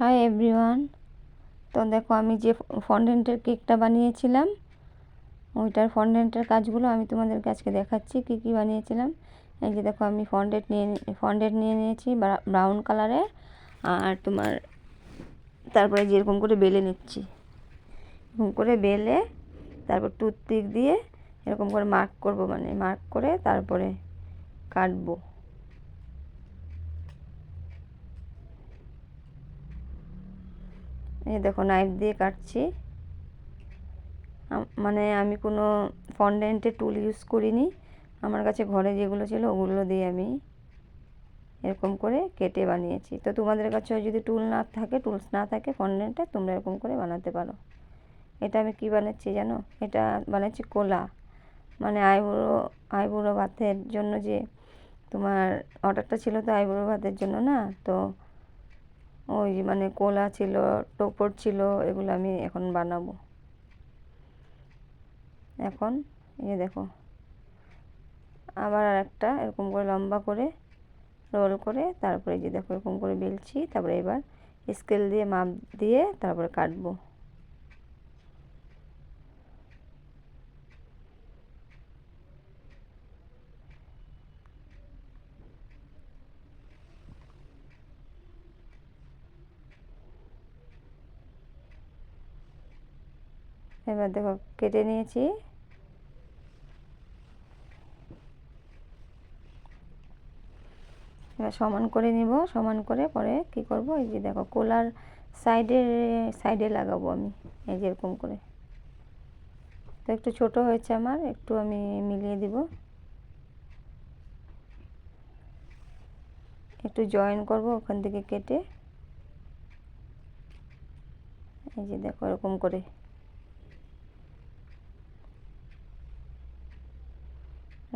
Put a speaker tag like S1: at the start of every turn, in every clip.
S1: Hi everyone তো দেখো, আমি যে ফন্ডেন্টের কেকটা বানিয়েছিলাম, ওইটার ফন্ডেন্টের কাজগুলো আমি তোমাদেরকে আজকে দেখাচ্ছি, কী কী বানিয়েছিলাম। এই যে দেখো, আমি ফন্ডেন্ট নিয়ে ফন্ডেন্ট নিয়ে নিয়েছি ব্রাউন কালারের আর তোমার তারপরে যেরকম করে বেলে নিচ্ছি। এরকম করে বেলে, তারপর টুথপিক দিয়ে এরকম করে মার্ক করব মানে মার্ক করে তারপরে কাটবো। এই দেখো নাইফ দিয়ে কাটছি। মানে আমি কোনো ফন্ডেন্টের টুল ইউজ করিনি। আমার কাছে ঘরে যেগুলো ছিল ওগুলো দিয়ে আমি এরকম করে কেটে বানিয়েছি। তো তোমাদের কাছেও যদি টুল না থাকে টুলস না থাকে ফন্ডেন্টে তোমরা এরকম করে বানাতে পারো। এটা আমি কি বানাচ্ছি জানো? এটা বানাচ্ছি কোলা। মানে আইবুড়ো আইবুড়ো ভাতের জন্য যে তোমার অর্ডারটা ছিল তো আইবুড়ো ভাতের জন্য না? তো ওই মানে কোলা ছিল, টোপর ছিল, এগুলো আমি এখন বানাবো। এখন, এই দেখো। আবার আর একটা এরকম করে লম্বা করে রোল করে তারপরে যে দেখো এরকম করে বেলছি, তারপরে এবার স্কেল দিয়ে মাপ দিয়ে তারপরে কাটবো। এবার দেখো, কেটে নিয়েছি। এবার সমান করে নিব, সমান করে পরে কি করব, এই যে দেখো, কোলার সাইডে সাইডে লাগাবো আমি, এই যে এরকম করে। তো একটু ছোট হয়েছে আমার, একটু আমি মিলিয়ে দিব। একটু জয়েন করব ওখান থেকে কেটে। এই যে দেখো, এরকম করে।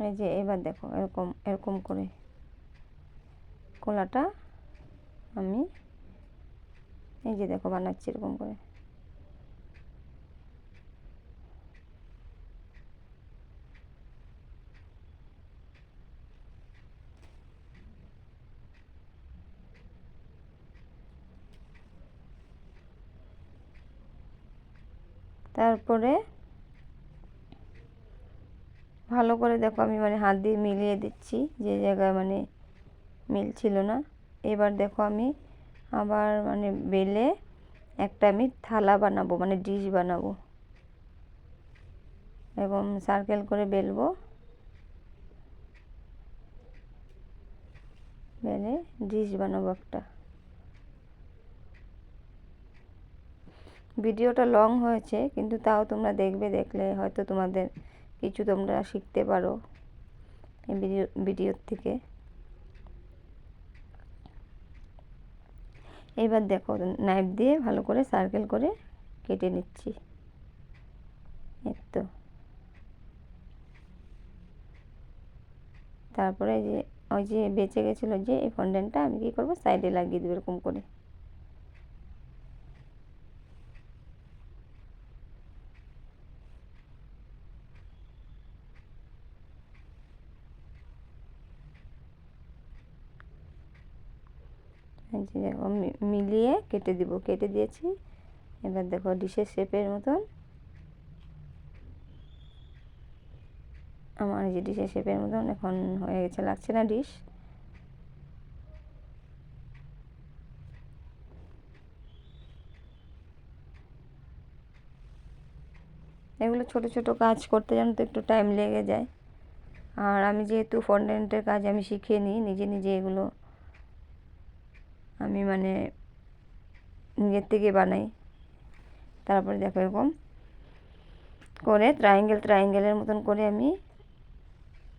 S1: এই যে এবার দেখো এরকম এরকম করে কলাটা আমি এই যে দেখো বানাচ্ছি এরকম করে। তারপরে ভালো করে দেখো, আমি মানে হাত দিয়ে মিলিয়ে দিচ্ছি, যে জায়গায় মানে মিল ছিল না। এবার দেখো আমি আবার মানে বেলে একটা আমি থালা বানাবো মানে ডিশ বানাবো। এরকম সার্কেল করে বেলবো। বেলে ডিশ বানাবো একটা। ভিডিওটা লং হয়েছে, কিন্তু তাও তোমরা দেখবে, দেখলে হয়তো তোমাদের কিছু তোমরা শিখতে পারো এই ভিডিও, ভিডিওর থেকে। এবার দেখো নাইফ দিয়ে ভালো করে সার্কেল করে কেটে নিচ্ছি। তো। তারপরে যে, ওই যে বেঁচে গেছিল যে, এই ফন্ডেন্টটা আমি কী করব? সাইডে লাগিয়ে দেবো এরকম করে। যে দেখো মিলিয়ে কেটে দিব। কেটে দিয়েছি। এবার দেখো ডিশের শেপের মতন। আমার যে ডিশের শেপের মতন এখন হয়ে গেছে, লাগছে না ডিশ। এগুলো ছোট ছোট কাজ করতে জানো তো একটু টাইম লেগে যায়। আর আমি যেহেতু ফন্ডেন্টের কাজ আমি শিখে নিই, নিজে নিজে এগুলো আমি মানে নিজের থেকে বানাই। তারপরে দেখো এরকম করে ট্রায়াঙ্গেল ট্রায়াঙ্গেলের মতন করে আমি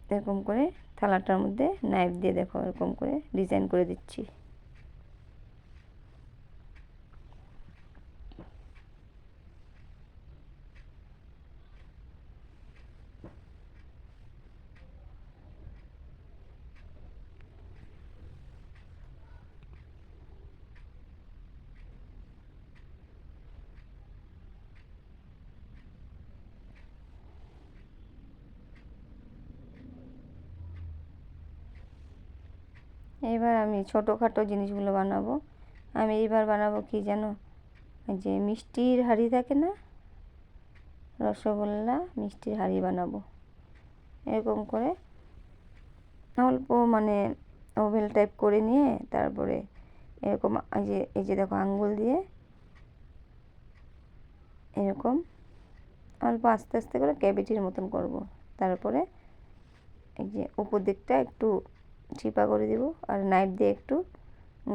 S1: এরকম করে থালাটার মধ্যে নাইফ দিয়ে দেখো এরকম করে ডিজাইন করে দিচ্ছি। এবার আমি ছোটোখাটো জিনিসগুলো বানাবো। আমি এইবার বানাবো কি ওই যে মিষ্টির হাঁড়ি থাকে না? রসগোল্লা মিষ্টির হাঁড়ি বানাবো। এরকম করে অল্প মানে ওভেল টাইপ করে নিয়ে তারপরে এরকম যে, এই যে দেখো আঙ্গুল দিয়ে এরকম অল্প আস্তে আস্তে করে ক্যাভিটির মতন করব। তারপরে এই যে উপর দিকটা একটু চিপা করে দিব আর নাইফ দিয়ে একটু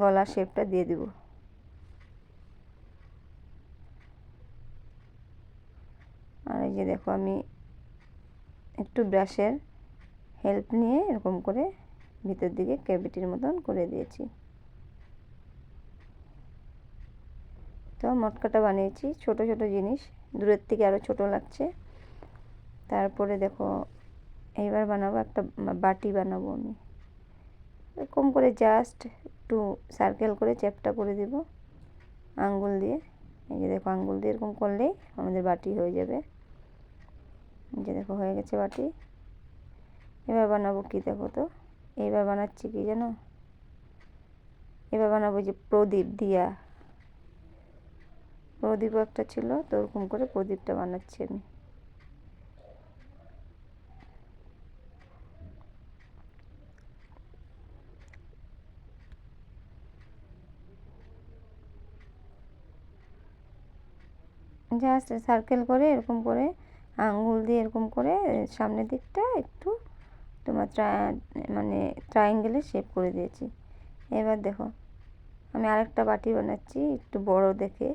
S1: গলার শেপটা দিয়ে দিব। আর এই যে দেখো আমি একটু ব্রাশের হেল্প নিয়ে এরকম করে ভিতর দিকে ক্যাভিটির মতন করে দিয়েছি। তো মটকাটা বানিয়েছি, ছোট ছোট জিনিস, দূরের থেকে আরও ছোট লাগছে। তারপরে দেখো, এইবার বানাবো একটা বাটি বানাবো আমি। এরকম করে জাস্ট একটু সার্কেল করে চ্যাপটা করে দিব। আঙ্গুল দিয়ে। এই যে দেখো আঙ্গুল দিয়ে এরকম করলেই আমাদের বাটি হয়ে যাবে। এই যে দেখো হয়ে গেছে বাটি। এবার বানাবো কি দেখো তো? এবার বানাচ্ছি কি জানো? এবার বানাবো যে প্রদীপ দিয়া। প্রদীপও একটা ছিল, তো ওরকম করে প্রদীপটা বানাচ্ছি আমি। জাস্ট সার্কেল করে এরকম করে আঙুল দিয়ে এরকম করে সামনের দিকটা একটু তোমার মানে ট্রায়াঙ্গেলের শেপ করে দিয়েছি। এবার দেখো, আমি আরেকটা বাটি বানাচ্ছি, একটু বড় দেখে।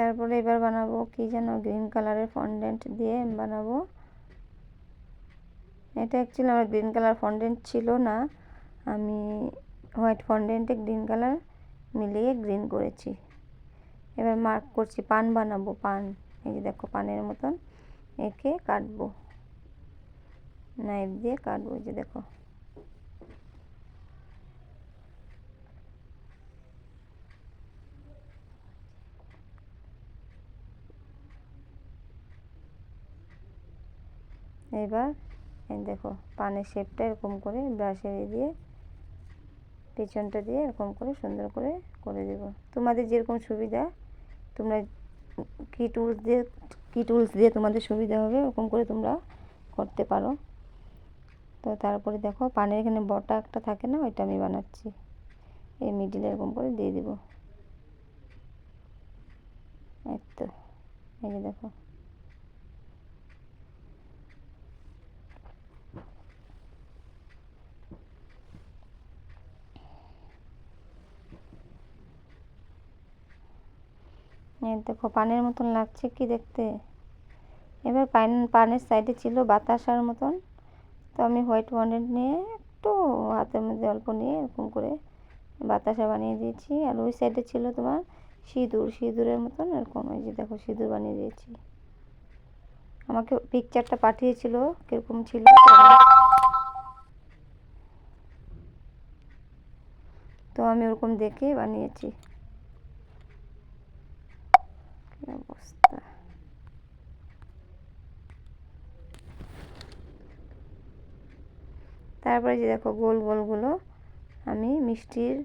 S1: তারপরে এবার বানাবো কি যেন গ্রিন কালারের ফন্ডেন্ট দিয়ে বানাবো। এটা অ্যাকচুয়ালি আমার গ্রিন কালার ফন্ডেন্ট ছিল না, আমি হোয়াইট ফন্ডেন্টে গ্রিন কালার মিলিয়ে গ্রিন করেছি। এবার মার্ক করছি পান বানাবো, পান, এই যে দেখো পানের মতন, এঁকে কাটবো। নাইফ দিয়ে কাটবো, এই যে দেখো। এবার দেখো, পানের শেপটা এরকম করে ব্রাশের দিয়ে, পেছনটা দিয়ে এরকম করে সুন্দর করে করে দেব। তোমাদের যেরকম সুবিধা, তোমরা কী টুলস দিয়ে, কী টুলস দিয়ে তোমাদের সুবিধা হবে, ওরকম করে তোমরা করতে পারো। তো তারপরে দেখো, পানের এখানে বটা একটা থাকে না, ওইটা আমি বানাচ্ছি। এই মিডিলে এরকম করে দিয়ে দিব। এই তো, এই দেখো। এই দেখো, পানের মতন লাগছে কি দেখতে? এবার পান, পানের সাইডে ছিল বাতাসার মতন। তো আমি হোয়াইট বন্ডেড নিয়ে একটু হাতের মধ্যে অল্প নিয়ে এরকম করে বাতাসা বানিয়ে দিয়েছি। আর ওই সাইডে ছিল তোমার সিঁদুর। সিঁদুরের মতন এরকম এই যে দেখো, সিঁদুর বানিয়ে দিয়েছি। আমাকে পিকচারটা পাঠিয়েছিল, কীরকম ছিল তো আমি ওরকম দেখে বানিয়েছি। অবস্থা তারপরে যে দেখো গোল গোলগুলো আমি মিষ্টির,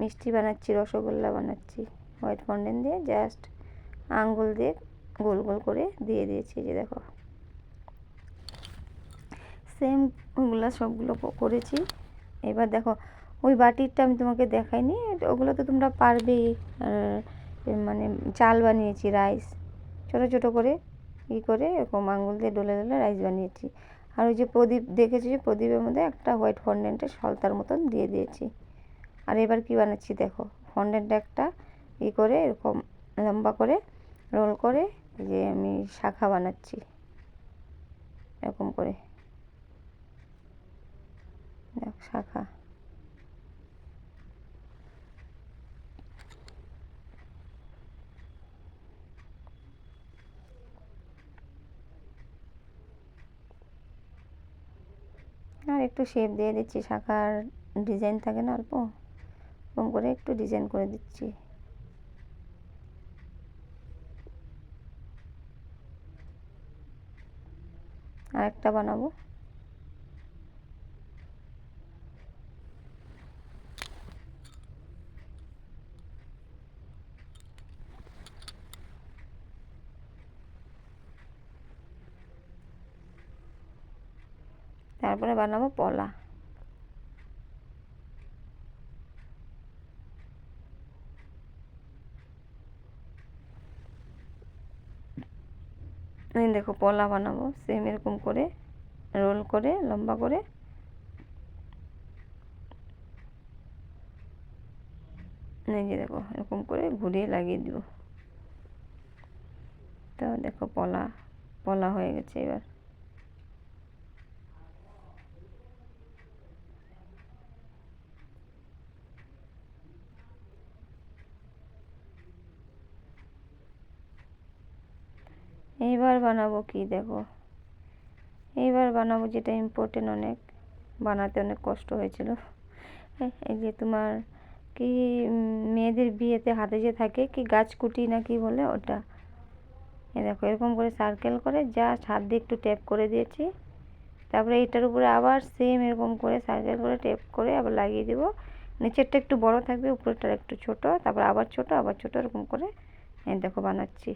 S1: মিষ্টি বানাচ্ছি, রসগোল্লা বানাচ্ছি। হোয়াইট ফন্ডেন্ট দিয়ে জাস্ট আঙ্গুল দিয়ে গোল গোল করে দিয়ে দিয়েছি যে দেখো। সেম ওগুলো সবগুলো করেছি। এবার দেখো ওই বাটিরটা আমি তোমাকে দেখাইনি, ওগুলো তো তোমরা পারবেই মানে চাল বানিয়েছি, রাইস। ছোট ছোট করে, ই করে এরকম আঙুল দিয়ে ডলে ডলে রাইস বানিয়েছি। আর ওই যে প্রদীপ, দেখেছি যে প্রদীপের মধ্যে একটা হোয়াইট ফন্ডেন্টের সলতার মতন দিয়ে দিয়েছি। আর এবার কি বানাচ্ছি দেখো ফন্ডেন্টটা একটা ই করে এরকম লম্বা করে রোল করে যে আমি শাখা বানাচ্ছি, এরকম করে। শাখা। আর একটু শেপ দিয়ে দিচ্ছি। শাখার ডিজাইন থাকে না অল্প কম করে একটু ডিজাইন করে দিচ্ছি। আর একটা বানাবো তারপরে বানাবো পলা। এই দেখো পলা বানাবো সেম এরকম করে রোল করে, লম্বা করে। এই যে দেখো, এরকম করে ঘুরিয়ে লাগিয়ে দিব। তো দেখো পলা পলা হয়ে গেছে এবার। এইবার বানাবো কি দেখো? এইবার বানাবো যেটা ইম্পর্টেন্ট অনেক। বানাতে অনেক কষ্ট হয়েছিল। এই যে তোমার কি মেয়েদের বিয়েতে হাতে যে থাকে কি গাছ কুটি না কি বলে ওটা? এ দেখো, এরকম করে সার্কেল করে জাস্ট হাত দিয়ে একটু ট্যাপ করে দিয়েছি। তারপরে এটার উপরে আবার সেম এরকম করে সার্কেল করে ট্যাপ করে আবার লাগিয়ে দেবো। নিচেরটা একটু বড় থাকবে উপরেরটা একটু ছোট, তারপর আবার ছোট আবার ছোট এরকম করে। দেখো বানাচ্ছি।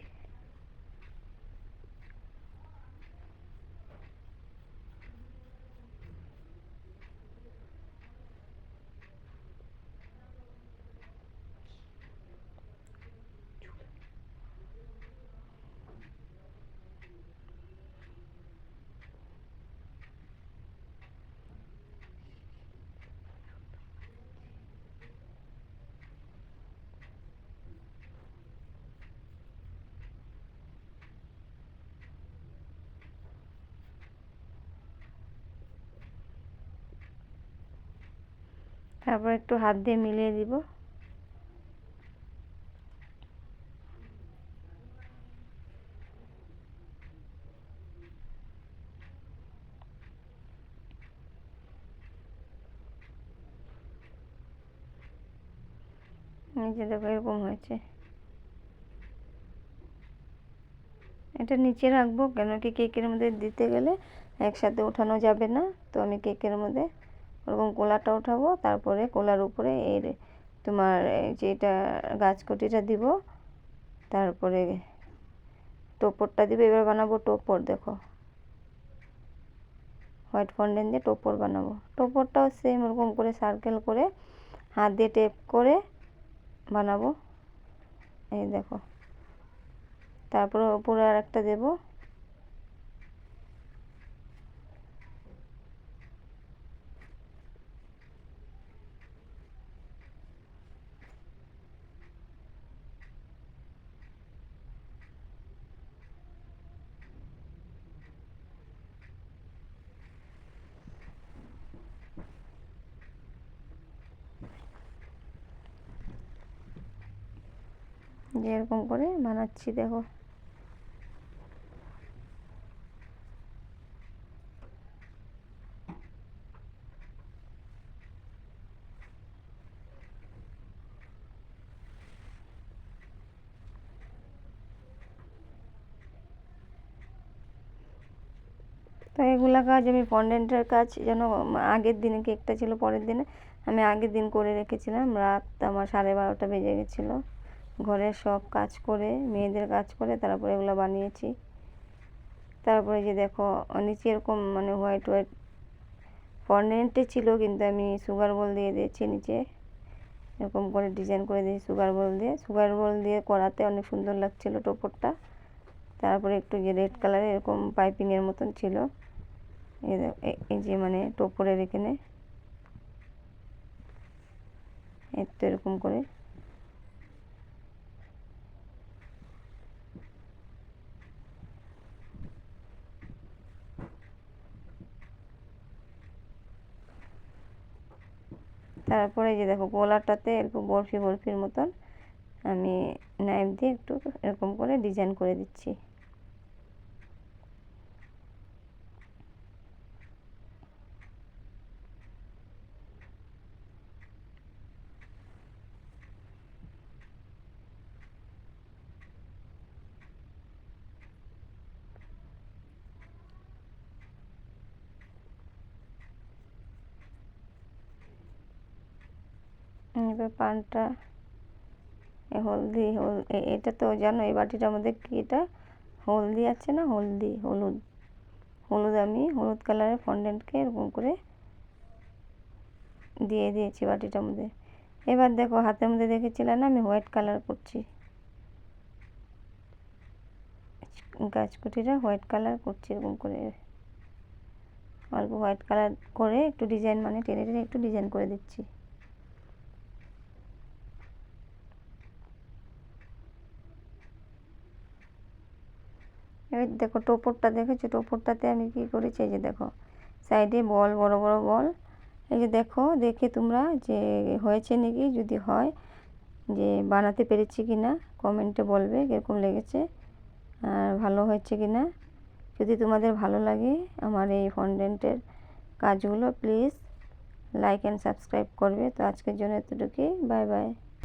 S1: তারপর একটু হাত দিয়ে মিলিয়ে দিব। যে দেখো এরকম হয়েছে। এটা নিচে রাখব কেন কি কেকের মধ্যে দিতে গেলে একসাথে ওঠানো যাবে না, তো আমি কেকের মধ্যে ওরকম কোলাটা উঠাবো তারপরে কোলার উপরে এর তোমার যেটা গাছকুটিটা দিব, তারপরে টোপরটা দিবে, এবার বানাবো টোপর, দেখো। হোয়াইট ফন্ডেন দিয়ে টোপর বানাবো। টোপরটাও সেম ওরকম করে সার্কেল করে হাত দিয়ে টেপ করে বানাবো। এই দেখো। তারপরে ওপরে আর একটা দেবো। যে এরকম করে বানাচ্ছি, দেখো। তো এগুলা কাজ আমি ফন্ডেন্টের কাজ, যেন আগের দিনে কেকটা ছিল, পরের দিনে আমি আগের দিন করে রেখেছিলাম। রাত আমার সাড়ে বারোটা বেজে গেছিল। ঘরের সব কাজ করে, মেয়েদের কাজ করে, তারপরে এগুলো বানিয়েছি। তারপরে যে দেখো, নিচে এরকম মানে হোয়াইট হোয়াইট ফন্ডেন্টে ছিল, কিন্তু আমি সুগার বল দিয়ে দিয়েছি নিচে। এরকম করে ডিজাইন করে দিয়েছি সুগার বল দিয়ে। সুগার বল দিয়ে করাতে অনেক সুন্দর লাগছিল টোপরটা। তারপরে একটু যে রেড কালারের এরকম পাইপিংয়ের মতন ছিল। এই যে মানে টোপরের এখানে। একটু এরকম করে। তারপরে যে দেখো গোলাটাতে এরকম বরফি বরফির মতন আমি নাইফ দিয়ে একটু এরকম করে ডিজাইন করে দিচ্ছি। এবার পানটা হলদি, হল এটা তো জানো, এই বাটিটার মধ্যে কি এটা? হলদি আছে না? হলদি, হলুদ। হলুদ আমি হলুদ কালারের ফন্ডেন্টকে এরকম করে দিয়ে দিয়েছি বাটিটার মধ্যে। এবার দেখো, হাতের মধ্যে দেখেছিলাম না? আমি হোয়াইট কালার করছি। গাছকুটিটা হোয়াইট কালার করছি এরকম করে। অল্প হোয়াইট কালার করে একটু ডিজাইন মানে টেনে টেনে একটু ডিজাইন করে দিচ্ছি। এবার দেখো টোপরটা দেখেছ? টোপরটাতে আমি কি করেছি? এই যে দেখো, সাইডে বল, বড় বড় বল। এই যে দেখো, দেখে তোমরা যে হয়েছে নাকি, যদি হয়, যে বানাতে পেরেছি কি না কমেন্টে বলবে কীরকম লেগেছে, আর ভালো হয়েছে কি না যদি তোমাদের ভালো লাগে আমার এই ফন্ডেন্টের কাজগুলো প্লিজ লাইক অ্যান্ড সাবস্ক্রাইব করবে। তো আজকের জন্য এতটুকুই। Bye bye